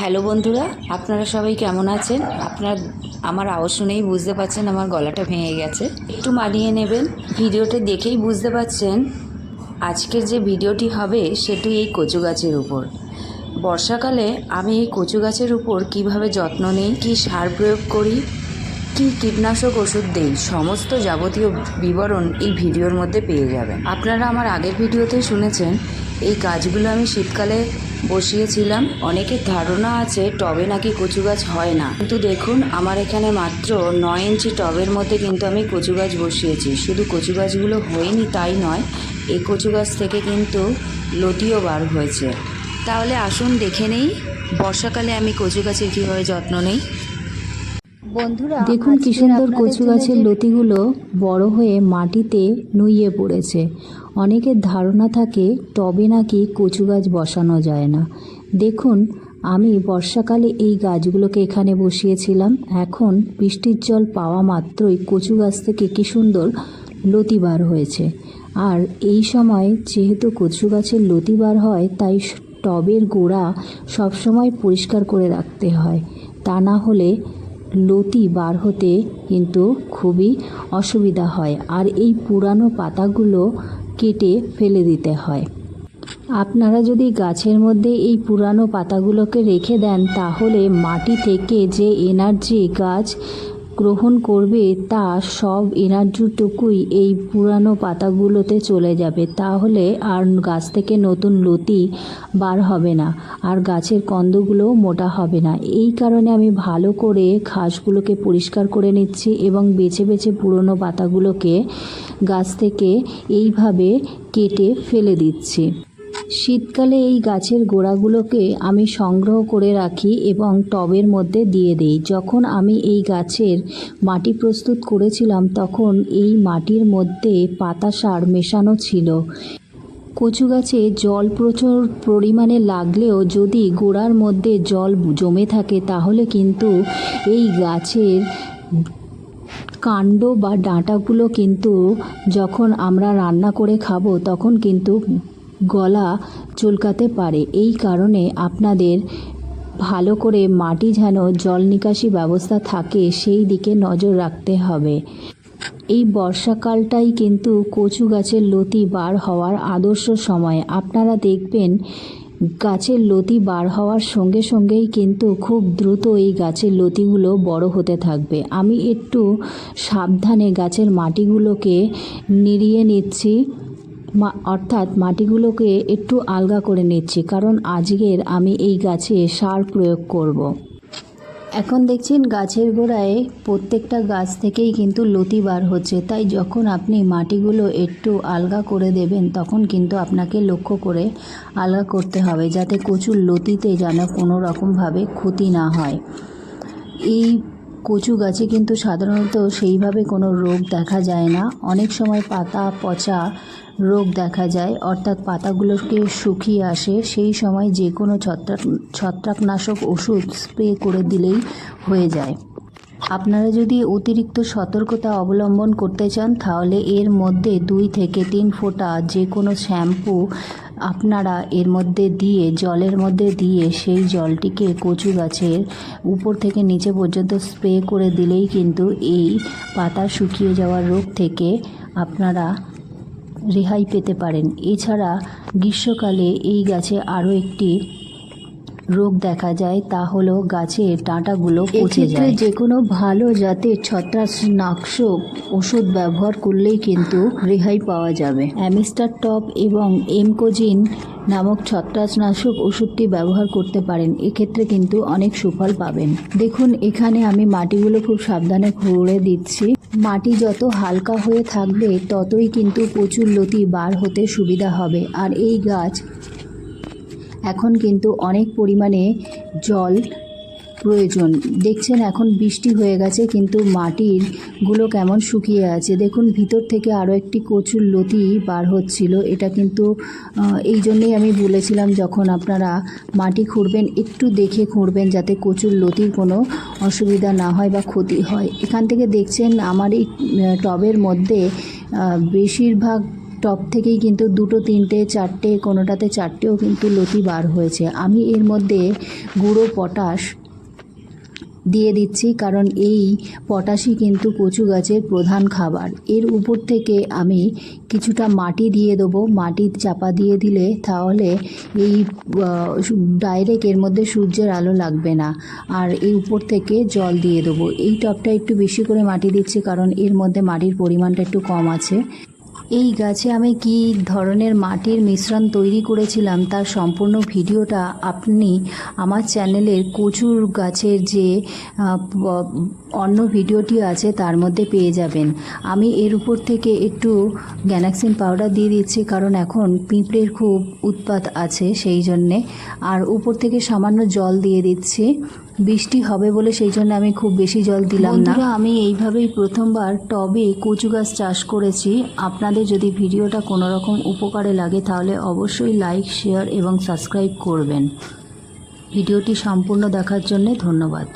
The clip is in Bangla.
হ্যালো বন্ধুরা, আপনারা সবাই কেমন আছেন? আপনার আমার আওয়াজ শুনেই বুঝতে পারছেন আমার গলাটা ভেঙে গেছে। একটু মানিয়ে নেবেন। ভিডিওটা দেখেই বুঝতে পারছেন আজকের যে ভিডিওটি হবে সেটি এই কচু গাছের উপর। বর্ষাকালে আমি এই কচু গাছের উপর কীভাবে যত্ন নিই, কী সার প্রয়োগ করি কী কীটনাশক ওষুধ দেই, সমস্ত যাবতীয় বিবরণ এই ভিডিওর মধ্যে পেয়ে যাবেন। আপনারা আমার আগের ভিডিওতেই শুনেছেন, এই গাছগুলো আমি শীতকালে বসিয়েছিলাম, অনেকের ধারণা আছে টবে নাকি কচু গাছ হয় না। কিন্তু দেখুন, আমার এখানে মাত্র নয় ইঞ্চি টবের মধ্যে কিন্তু আমি কচু গাছ বসিয়েছি। শুধু কচু গাছগুলো হয়নি, তাই নয় এই কচু গাছ থেকে কিন্তু লতিও বার হয়েছে। তাহলে আসুন দেখে নেই, বর্ষাকালে আমি কচু গাছের কীভাবে যত্ন নেই। বন্ধুরা দেখুন কি সুন্দর কচু গাছের লতিগুলো বড় হয়ে মাটিতে নুইয়ে পড়েছে। অনেকের ধারণা থাকে টবে নাকি কচু গাছ বসানো যায় না। দেখুন আমি বর্ষাকালে এই গাছগুলোকে এখানে বসিয়েছিলাম। এখন বৃষ্টির জল পাওয়া মাত্রই কচু গাছ থেকে কি সুন্দর লতি বার হয়েছে। আর এই সময় যেহেতু কচু গাছের লতি বার হয় তাই টবের গোড়া সবসময় পরিষ্কার করে রাখতে হয়। তা না হলে লতি বার হতে কিন্তু খুবই অসুবিধা হয় আর এই পুরানো পাতাগুলো কেটে ফেলে দিতে হয়। আপনারা যদি গাছের মধ্যে এই পুরানো পাতাগুলোকে রেখে দেন, তাহলে মাটি থেকে যে এনার্জি গাছ গ্রহণ করবে তা সব এনার্জিটুকুই এই পুরানো পাতাগুলোতে চলে যাবে। তাহলে আর গাছ থেকে নতুন লতি বার হবে না, আর গাছের কন্দগুলোও মোটা হবে না। এই কারণে আমি ভালো করে ঘাসগুলোকে পরিষ্কার করে নিচ্ছি এবং বেছে বেছে পুরনো পাতাগুলোকে গাছ থেকে এইভাবে কেটে ফেলে দিচ্ছি। শীতকালে এই গাছের গোড়াগুলোকে আমি সংগ্রহ করে রাখি এবং টবের মধ্যে দিয়ে দিই। যখন আমি এই গাছের মাটি প্রস্তুত করেছিলাম, তখন এই মাটির মধ্যে পাতা সার মেশানো ছিল। কচু গাছে জল প্রচুর পরিমাণে লাগলেও যদি গোড়ার মধ্যে জল জমে থাকে, তাহলে কিন্তু এই গাছের কাণ্ড বা ডাঁটাগুলো কিন্তু যখন আমরা রান্না করে খাব, তখন কিন্তু গলা চুলকাতে পারে। এই কারণে আপনাদের ভালো করে মাটি যেন জল নিকাশি ব্যবস্থা থাকে, সেই দিকে নজর রাখতে হবে। এই বর্ষাকালটাই কিন্তু কচু গাছের লতি বার হওয়ার আদর্শ সময়। আপনারা দেখবেন গাছের লতি বার হওয়ার সঙ্গে সঙ্গেই কিন্তু খুব দ্রুত এই গাছের লতিগুলো বড় হতে থাকবে। আমি একটু সাবধানে গাছের মাটিগুলোকে নিড়িয়ে নিচ্ছি। মা- অর্থাৎ মাটিগুলোকে একটু আলগা করে নিচ্ছি, কারণ আজকের আমি এই গাছে সার প্রয়োগ করব। এখন দেখছেন গাছের গোড়ায় প্রত্যেকটা গাছ থেকেই কিন্তু লতি বার হচ্ছে, তাই যখন আপনি মাটিগুলো একটু আলগা করে দেবেন, তখন কিন্তু আপনাকে লক্ষ্য করে আলগা করতে হবে, যাতে কচুর লতিতে যেন কোনো রকমভাবে ক্ষতি না হয় এই কচু গাছে কিন্তু সাধারণত সেইভাবে কোনো রোগ দেখা যায় না। অনেক সময় পাতা, পচা রোগ দেখা যায়, অর্থাৎ পাতাগুলোকে শুকিয়ে আসে। সেই সময় যে কোনো ছত্রাক, ছত্রাকনাশক ওষুধ স্প্রে করে দিলেই হয়ে যায়। আপনারা যদি অতিরিক্ত সতর্কতা অবলম্বন করতে চান, তাহলে এর মধ্যে দুই থেকে তিন ফোঁটা যে কোনো শ্যাম্পু আপনারা এর মধ্যে দিয়ে, জলের মধ্যে দিয়ে সেই জলটিকে কচু গাছের উপর থেকে নিচে পর্যন্ত স্প্রে করে দিলেই কিন্তু এই পাতা শুকিয়ে যাওয়ার রোগ থেকে আপনারা রেহাই পেতে পারেন। এছাড়া গ্রীষ্মকালে এই গাছে আরও একটি রোগ দেখা যায়, তা হলো গাছের ডাঁটাগুলো পচে যায়। যে কোনো ভালো জাতের ছত্রাকনাশক ওষুধ ব্যবহার করলেই কিন্তু রেহাই পাওয়া যাবে। অ্যামিস্টার টপ এবং এমকোজিন নামক ছত্রাকনাশক ওষুধটি ব্যবহার করতে পারেন, এক্ষেত্রে কিন্তু অনেক সুফল পাবেন। দেখুন, এখানে আমি মাটিগুলো খুব সাবধানে খুঁড়ে দিচ্ছি। মাটি যত হালকা হয়ে থাকবে, ততই কিন্তু প্রচুর লতি বার হতে সুবিধা হবে। আর এই গাছ এখন কিন্তু অনেক পরিমাণে জল প্রয়োজন। দেখছেন এখন বৃষ্টি হয়ে গেছে, কিন্তু মাটিরগুলো কেমন শুকিয়ে আছে। দেখুন, ভিতর থেকে আরও একটি কচুর লতি বার হচ্ছিল। এটা কিন্তু এই জন্যেই আমি বলেছিলাম যখন আপনারা মাটি খুঁড়বেন, একটু দেখে খুঁড়বেন যাতে কচুর লতির কোনো অসুবিধা না হয় বা ক্ষতি হয়। এখান থেকে দেখছেন, আমার এই টবের মধ্যে বেশিরভাগ টপ থেকেই কিন্তু দুটো, তিনটে, চারটে, কোনোটাতে চারটেও কিন্তু লতি বার হয়েছে। আমি এর মধ্যে গুঁড়ো পটাশ দিয়ে দিচ্ছি, কারণ এই পটাশই কিন্তু কচু গাছের প্রধান খাবার। এর উপর থেকে আমি কিছুটা মাটি দিয়ে দেবো। মাটি চাপা দিয়ে দিলে তাহলে এই ডাইরেক্ট এর মধ্যে সূর্যের আলো লাগবে না। আর এই উপর থেকে জল দিয়ে দেবো। এই টবটা একটু বেশি করে মাটি দিচ্ছি, কারণ এর মধ্যে মাটির পরিমাণটা একটু কম আছে। এই গাছে আমি কি ধরনের মাটির মিশ্রণ তৈরি করেছিলাম তার সম্পূর্ণ ভিডিওটা আপনি আমার চ্যানেলের কচুর গাছের যে অন্য ভিডিওটি আছে তার মধ্যে পেয়ে যাবেন। আমি এর উপর থেকে একটু গ্যানাক্সিন পাউডার দিয়ে দিচ্ছি কারণ এখন পিঁপড়ের খুব উৎপাত আছে সেই জন্যে। আর উপর থেকে সামান্য জল দিয়ে দিচ্ছি। বৃষ্টি হবে বলে সেই জন্য আমি খুব বেশি জল দিলাম না। আমি এইভাবেই প্রথমবার টবে কচু গাছ চাষ করেছি। আপনাদের যদি ভিডিওটা কোনো রকম উপকারে লাগে, তাহলে অবশ্যই লাইক, শেয়ার এবং সাবস্ক্রাইব করবেন। ভিডিওটি সম্পূর্ণ দেখার জন্য ধন্যবাদ।